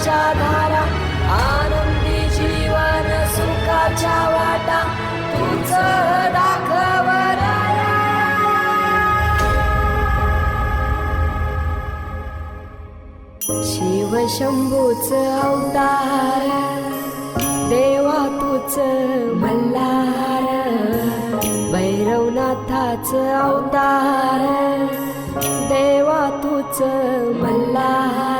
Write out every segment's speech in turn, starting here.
सुखाच्या धारा आनंदी जीवन सुखाच्या वाटा तुझ दाखवराया शिव शंभूच अवतार देवा तुच मल्हार भैरवनाथाच अवतार देवा तुच मल्हार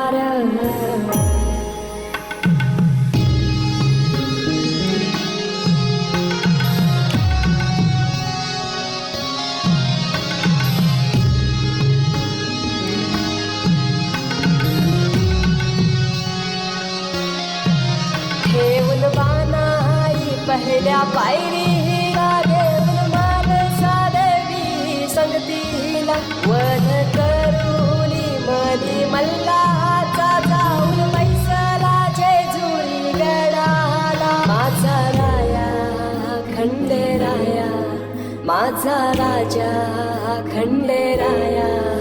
बानाई पहिल्या देऊन घेऊन साधवी देवी संगतीला वध करुनी मली मल्लाचा जाऊन मैसला जेजुरी गडाला. माझा राया खंडेराया माझा राजा खंडेराया.